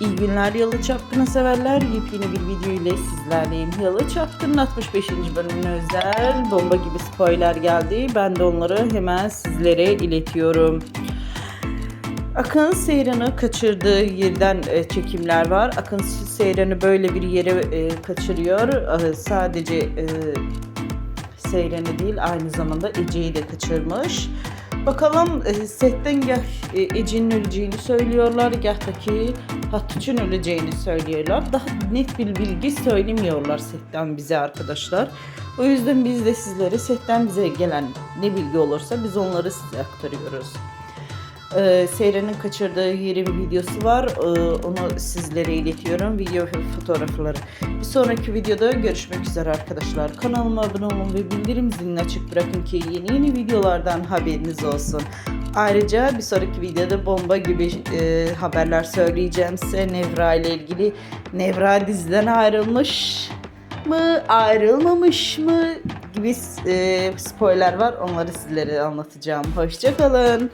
İyi günler Yalı Çapkını severler. Yepyeni bir video ile sizlerleyim. Yalı Çapkın'ın 65. bölümüne özel bomba gibi spoiler geldi. Ben de onları hemen sizlere iletiyorum. Akın Seyran'ı kaçırdığı yerden e, çekimler var. Akın Seyran'ı böyle bir yere e, kaçırıyor. E, sadece e, Seyran'ı değil aynı zamanda Ece'yi de kaçırmış. Bakalım e, setten gah e, Ece'nin öleceğini söylüyorlar, gahtaki Hatice'nin öleceğini söylüyorlar. Daha net bir bilgi söylemiyorlar setten bize arkadaşlar. O yüzden biz de sizlere setten bize gelen ne bilgi olursa biz onları size aktarıyoruz. Ee, Seyran'ın kaçırdığı yerin videosu var. Ee, onu sizlere iletiyorum. Video ve fotoğrafları. Bir sonraki videoda görüşmek üzere arkadaşlar. Kanalıma abone olun ve bildirim zilini açık bırakın ki yeni yeni videolardan haberiniz olsun. Ayrıca bir sonraki videoda bomba gibi e, haberler söyleyeceğim size. Nevra ile ilgili. Nevra diziden ayrılmış mı, ayrılmamış mı gibi e, spoiler var. Onları sizlere anlatacağım. Hoşçakalın.